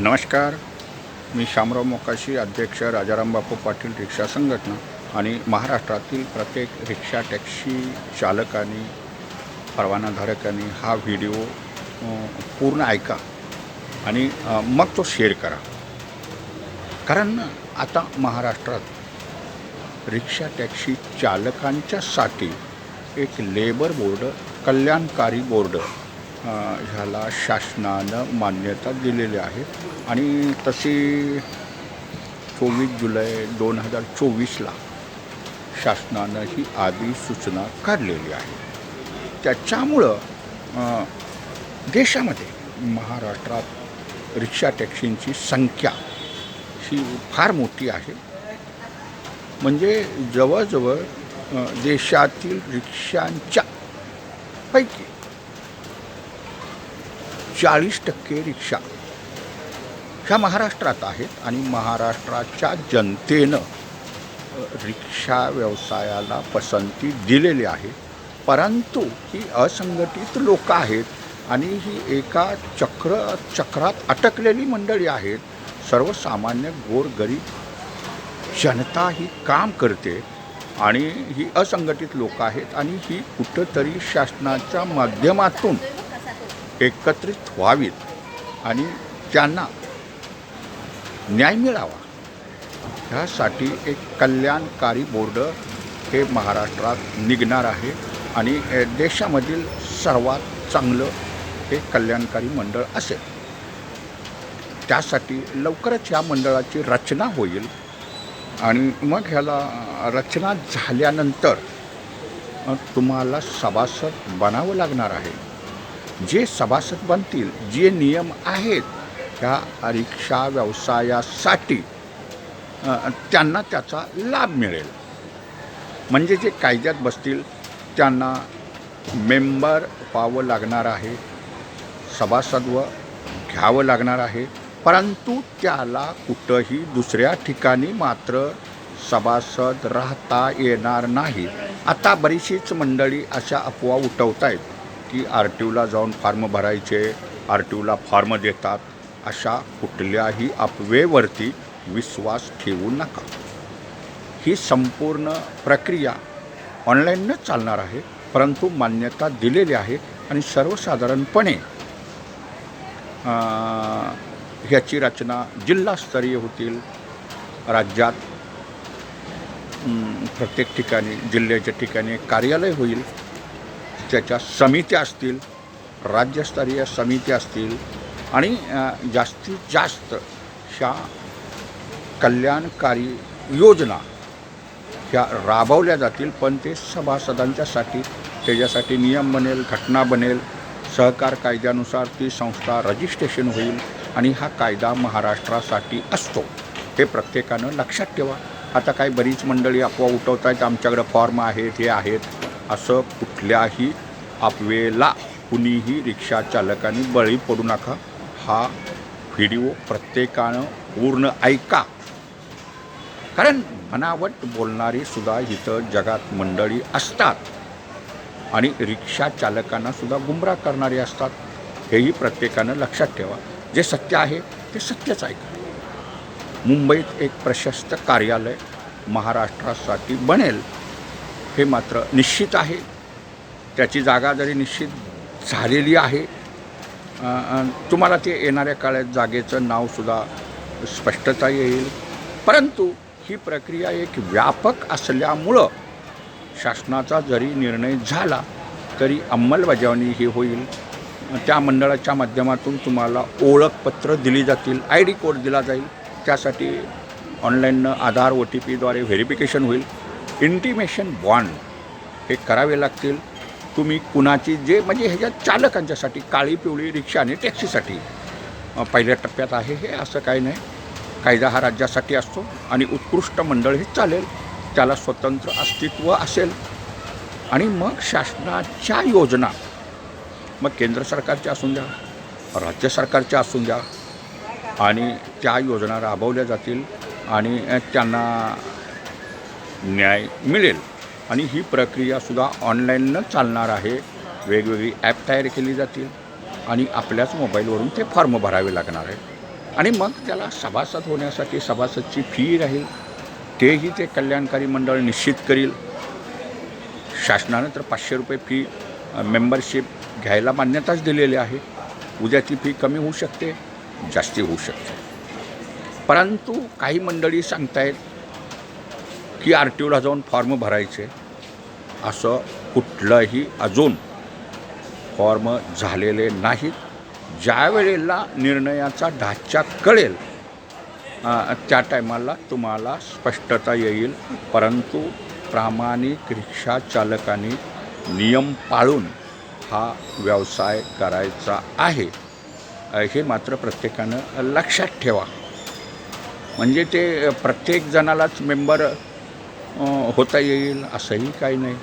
नमस्कार. मी शामराव मोकाशी अध्यक्ष राजाराम बापू पाटील रिक्षा संघटना आणि महाराष्ट्रातील प्रत्येक रिक्षा टॅक्सी चालकांनी परवानाधारकांनी हा व्हिडिओ पूर्ण ऐका आणि मग तो शेअर करा. कारण आता महाराष्ट्रात रिक्षा टॅक्सी चालकांच्यासाठी एक लेबर बोर्ड कल्याणकारी बोर्ड ह्याला शासनानं मान्यता दिलेली आहे. आणि तशी चोवीस जुलै दोन हजार चोवीसला शासनानं ही आधी सूचना काढलेली आहे. त्याच्यामुळं देशामध्ये महाराष्ट्रात रिक्षा टॅक्सींची संख्या ही फार मोठी आहे. म्हणजे जवळजवळ देशातील रिक्षांच्या पैकी चाळीस टक्के रिक्षा ह्या महाराष्ट्रात आहेत आणि महाराष्ट्राच्या जनतेनं रिक्षा व्यवसायाला पसंती दिलेली आहे. परंतु ही असंघटित लोक आहेत आणि ही एका चक्र चक्रात अटकलेली मंडळी आहेत. सर्वसामान्य गोरगरीब जनता ही काम करते आणि ही असंघटित लोक आहेत आणि ही कुठंतरी शासनाच्या माध्यमातून एकत्रित व्हावीत आणि त्यांना न्याय मिळावा. ह्यासाठी एक कल्याणकारी बोर्ड हे महाराष्ट्रात निघणार आहे आणि देशामधील सर्वात चांगलं हे कल्याणकारी मंडळ असेल. त्यासाठी लवकरच या मंडळाची रचना होईल आणि मग ह्याला रचना झाल्यानंतर तुम्हाला सभासद बनावं लागणार आहे. जे सभासद बनतील जे नियम आहेत ह्या रिक्षा व्यवसायासाठी त्यांना त्याचा लाभ मिळेल. म्हणजे जे कायद्यात बसतील त्यांना मेंबर व्हावं लागणार आहे सभासदव घ्यावं लागणार आहे. परंतु त्याला कुठंही दुसऱ्या ठिकाणी मात्र सभासद राहता येणार नाही. आता बरीचशीच मंडळी अशा अफवा उठवत आहेत की आर टी ओला जाऊन फॉर्म भरायचे आर टी ओला फॉर्म देतात अशा कुठल्याही अपवेवरती विश्वास ठेवू नका. ही संपूर्ण प्रक्रिया ऑनलाईनच चालणार आहे परंतु मान्यता दिलेली आहे आणि सर्वसाधारणपणे ह्याची रचना जिल्हास्तरीय होतील राज्यात प्रत्येक ठिकाणी जिल्ह्याच्या ठिकाणी कार्यालय होईल. त्याच्या समित्या असतील राज्यस्तरीय समित्या असतील आणि जास्तीत जास्त ह्या कल्याणकारी योजना ह्या राबवल्या जातील पण ते सभासदांच्यासाठी त्याच्यासाठी नियम बनेल घटना बनेल सहकार कायद्यानुसार ती संस्था रजिस्ट्रेशन होईल आणि हा कायदा महाराष्ट्रासाठी असतो. हे प्रत्येकानं लक्षात ठेवा. आता काही बरीच मंडळी अफवा उठवत आहेत आमच्याकडं फॉर्म आहेत हे आहेत. असं कुठल्याही अपवेला कुणीही रिक्षाचालकांनी बळी पडू नका. हा व्हिडिओ प्रत्येकानं पूर्ण ऐका. कारण बनावट बोलणारी सुद्धा इथं जगात मंडळी असतात. आणि रिक्षा चालकांना सुद्धा गुमराह करणारे असतात. हेही प्रत्येकानं लक्षात ठेवा. जे सत्य आहे ते सत्यच ऐका मुंबईत एक प्रशस्त कार्यालय महाराष्ट्रासाठी बनेल. हे मात्र निश्चित आहे. त्याची जागा जरी निश्चित झालेली आहे तुम्हाला ते येणाऱ्या काळात जागेचं नावसुद्धा स्पष्टता येईल. परंतु ही प्रक्रिया एक व्यापक असल्यामुळं शासनाचा जरी निर्णय झाला तरी अंमलबजावणी ही होईल. त्या मंडळाच्या माध्यमातून तुम्हाला ओळखपत्र दिली जातील आय डी कोड दिला जाईल. त्यासाठी ऑनलाईननं आधार ओ टी पीद्वारे व्हेरिफिकेशन होईल. इंटिमेशन बॉन्ड हे करावे लागतील. तुम्ही कुणाची जे म्हणजे ह्याच्या चालकांच्यासाठी काळी पिवळी रिक्षा आणि टॅक्सीसाठी पहिल्या टप्प्यात आहे हे असं काही नाही. कायदा हा राज्यासाठी असतो आणि उत्कृष्ट मंडळ हे चालेल. त्याला स्वतंत्र अस्तित्व असेल. आणि मग शासनाच्या योजना. मग केंद्र सरकारच्या असून द्या राज्य सरकारच्या असून द्या. आणि त्या योजना राबवल्या जातील आणि त्यांना न्याय मिळेल. आणि ही प्रक्रियासुद्धा ऑनलाईननं चालणार आहे. वेगवेगळी ॲप तयार केली जातील. आणि आपल्याच मोबाईलवरून ते फॉर्म भरावे लागणार आहे आणि मग त्याला सभासद होण्यासाठी सभासदची फी राहील. तेही ते कल्याणकारी मंडळ निश्चित करील. शासनानं तर पाचशे रुपये फी मेंबरशिप घ्यायला मान्यताच दिलेली आहे. उद्याची फी कमी होऊ शकते जास्ती होऊ शकते. परंतु काही मंडळी सांगतायत की आर टी ओला जाऊन फॉर्म भरायचे. असं कुठलंही अजून फॉर्म झालेले नाहीत. ज्या वेळेला निर्णयाचा ढाचा कळेल त्या टायमाला तुम्हाला स्पष्टता येईल. परंतु प्रामाणिक रिक्षा चालकांनी नियम पाळून हा व्यवसाय करायचा आहे. हे मात्र प्रत्येकानं लक्षात ठेवा. म्हणजे ते प्रत्येक जणालाच मेंबर होता येईल असंही काही नाही.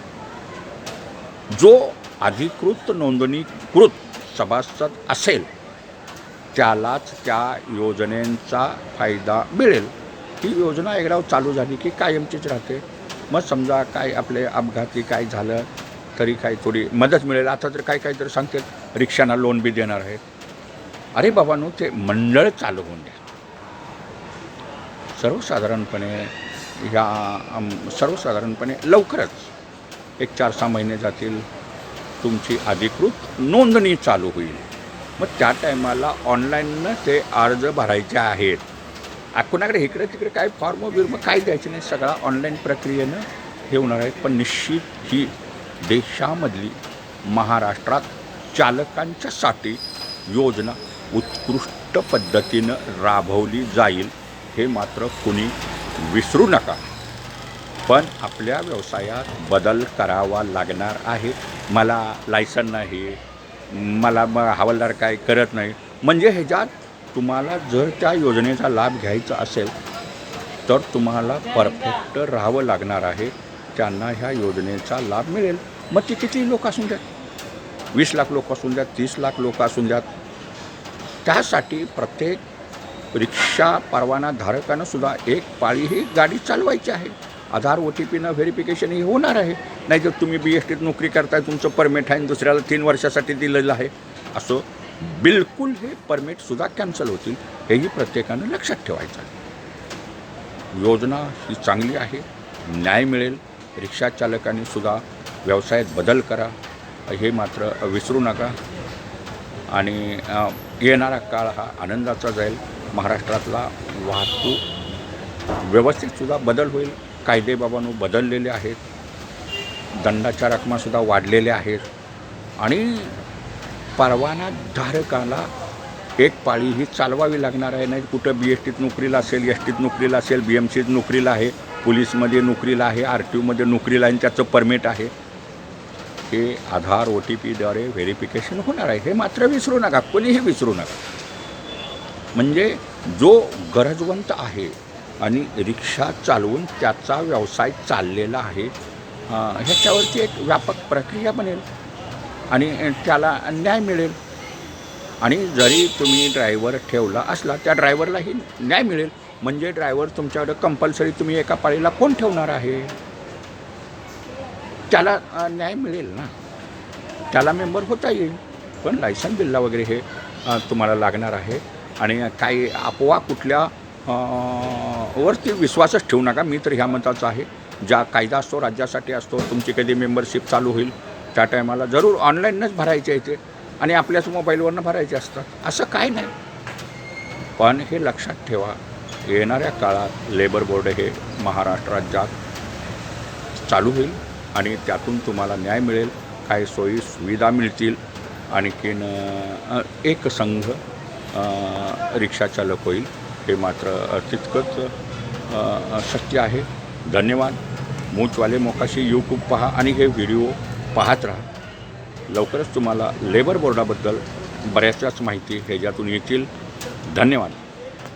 जो अधिकृत नोंदणीकृत सभासद असेल त्यालाच त्या योजनेचा फायदा मिळेल. ही योजना एकदा चालू झाली की कायमचीच राहते. मग समजा काय आपले अपघाती काय झालं तरी काही थोडी मदत मिळेल. आता तर काय काहीतरी सांगतात रिक्षांना लोन बी देणार आहेत. अरे बाबांनो ते मंडळ चालू होऊन द्या. सर्वसाधारणपणे ह्या सर्वसाधारणपणे लवकरच एक चार सहा महिने जातील. तुमची अधिकृत नोंदणी चालू होईल. मग त्या टायमाला ऑनलाईननं ते अर्ज भरायचे आहेत. कोणाकडे कुणाकडे इकडे तिकडे काय फॉर्म बिर्म काय द्यायचे नाही सगळा ऑनलाईन प्रक्रियेनं हे होणार आहे. पण निश्चित ही देशामधली महाराष्ट्रात चालकांच्यासाठी योजना उत्कृष्ट पद्धतीनं राबवली जाईल हे मात्र कुणी विसरू नका. पण आपल्या व्यवसायात बदल करावा लागणार आहे. मला लायसन नाही. मला मग हवालदार काय करत नाही. म्हणजे ह्याच्यात तुम्हाला जर त्या योजनेचा लाभ घ्यायचा असेल तर तुम्हाला परफेक्ट राहावं लागणार आहे. त्यांना ह्या योजनेचा लाभ मिळेल. मग ती किती लोक असून द्यात? वीस लाख लोक असून द्यात तीस लाख लोक असून द्यात? त्यासाठी प्रत्येक रिक्षा परवाना धारकानं सुद्धा एक पाळी ही गाडी चालवायची आहे. आधार ओ टी पीनं व्हेरिफिकेशन ही होणार आहे. नाही जर तुम्ही बी एस टीत नोकरी करताय तुमचं परमिट आहे आणि दुसऱ्याला तीन वर्षासाठी दिलेलं आहे. असं बिलकुल हे परमिटसुद्धा कॅन्सल होतील हेही प्रत्येकानं लक्षात ठेवायचं आहे. योजना ही चांगली आहे न्याय मिळेल. रिक्षा चालकांनी सुद्धा व्यवसायात बदल करा. हे मात्र विसरू नका. आणि येणारा काळ हा आनंदाचा जाईल. महाराष्ट्रातला वाहतूक व्यवस्थितसुद्धा बदल होईल. कायदेबाबांनो बदललेले आहेत. दंडाच्या रकमासुद्धा वाढलेल्या आहेत. आणि परवाना धारकाला एक पाळी ही चालवावी लागणार आहे. नाही कुठं बी एस टीत नोकरीला असेल एस टीत नोकरीला असेल बी एम सीत नोकरीला आहे पोलीसमध्ये नोकरीला आहे आर टी ओमध्ये नोकरीला आहे आणि त्याचं परमिट आहे. हे आधार ओ टी पीद्वारे व्हेरिफिकेशन होणार आहे. हे मात्र विसरू नका. कोणीही विसरू नका. म्हणजे जो गरजवंत आहे आणि रिक्षा चालवून त्याचा व्यवसाय चाललेला आहे ह्याच्यावरती एक व्यापक प्रक्रिया बनेल आणि त्याला न्याय मिळेल. आणि जरी तुम्ही ड्रायव्हर ठेवला असला त्या ड्रायव्हरलाही न्याय मिळेल. म्हणजे ड्रायव्हर तुमच्याकडे कंपल्सरी तुम्ही एका पाळीला कोण ठेवणार आहे? त्याला न्याय मिळेल ना. त्याला मेंबर होता येईल. पण लायसन बिल्ला वगैरे हे तुम्हाला लागणार आहे. आणि काही अफवा कुठल्या वरती विश्वासच ठेवू नका. मी तर ह्या मताचा आहे. ज्या कायदा असतो राज्यासाठी असतो तुमची कधी मेंबरशिप चालू होईल त्या टायमाला जरूर ऑनलाईनच भरायचे येते आणि आपल्याच मोबाईलवरनं भरायचे असतात. असं काय नाही. पण हे लक्षात ठेवा येणाऱ्या काळात लेबर बोर्ड हे महाराष्ट्र राज्यात चालू होईल आणि त्यातून तुम्हाला न्याय मिळेल. काही सोयी सुविधा मिळतील. आणखीन एक संघ रिक्षाचालक होईल हे मात्र तितकंच शक्य आहे. धन्यवाद. मूचवाले मोकाशी यूट्यूब पहा आणि हे व्हिडिओ पाहत राहा. लवकरच तुम्हाला लेबर बोर्डाबद्दल बऱ्याचशाच माहिती ह्याच्यातून येतील. धन्यवाद.